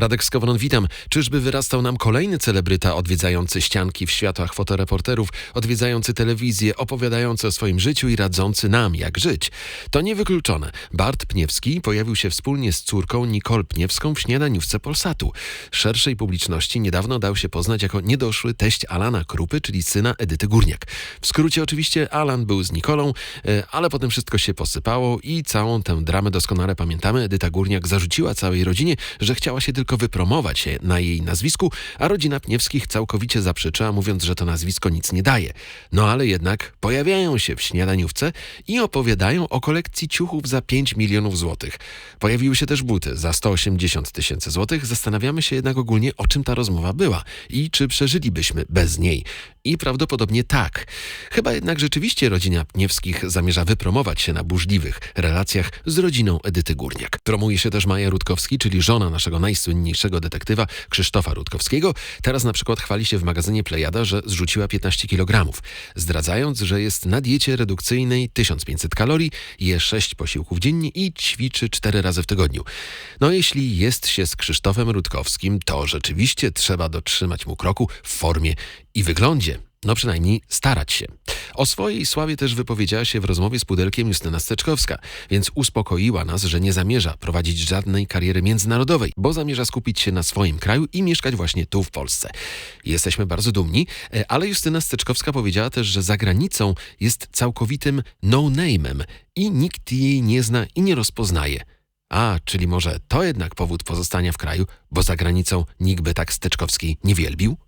Radek Skowron, witam. Czyżby wyrastał nam kolejny celebryta odwiedzający ścianki w światłach fotoreporterów, odwiedzający telewizję, opowiadający o swoim życiu i radzący nam, jak żyć? To niewykluczone. Bart Pniewski pojawił się wspólnie z córką Nicole Pniewską w śniadaniówce Polsatu. Szerszej publiczności niedawno dał się poznać jako niedoszły teść Alana Krupy, czyli syna Edyty Górniak. W skrócie oczywiście Alan był z Nikolą, e, ale potem wszystko się posypało i całą tę dramę doskonale pamiętamy. Edyta Górniak zarzuciła całej rodzinie, że chciała się tylko wypromować się na jej nazwisku, a rodzina Pniewskich całkowicie zaprzeczyła, mówiąc, że to nazwisko nic nie daje. No ale jednak pojawiają się w śniadaniówce i opowiadają o kolekcji ciuchów za 5 milionów złotych. Pojawiły się też buty za 180 tysięcy złotych. Zastanawiamy się jednak ogólnie, o czym ta rozmowa była i czy przeżylibyśmy bez niej. I prawdopodobnie tak. Chyba jednak rzeczywiście rodzina Pniewskich zamierza wypromować się na burzliwych relacjach z rodziną Edyty Górniak. Promuje się też Maja Rutkowski, czyli żona naszego najsłynniejszego detektywa Krzysztofa Rutkowskiego. Teraz na przykład chwali się w magazynie Plejada, że zrzuciła 15 kg, zdradzając, że jest na diecie redukcyjnej 1500 kalorii, je 6 posiłków dziennie i ćwiczy 4 razy w tygodniu. No jeśli jest się z Krzysztofem Rutkowskim, to rzeczywiście trzeba dotrzymać mu kroku w formie i wyglądzie. No przynajmniej starać się. O swojej sławie też wypowiedziała się w rozmowie z Pudelkiem Justyna Steczkowska, więc uspokoiła nas, że nie zamierza prowadzić żadnej kariery międzynarodowej, bo zamierza skupić się na swoim kraju i mieszkać właśnie tu w Polsce. Jesteśmy bardzo dumni, e, ale Justyna Steczkowska powiedziała też, że za granicą jest całkowitym no-name'em i nikt jej nie zna i nie rozpoznaje. A, czyli może to jednak powód pozostania w kraju, bo za granicą nikt by tak Steczkowskiej nie wielbił?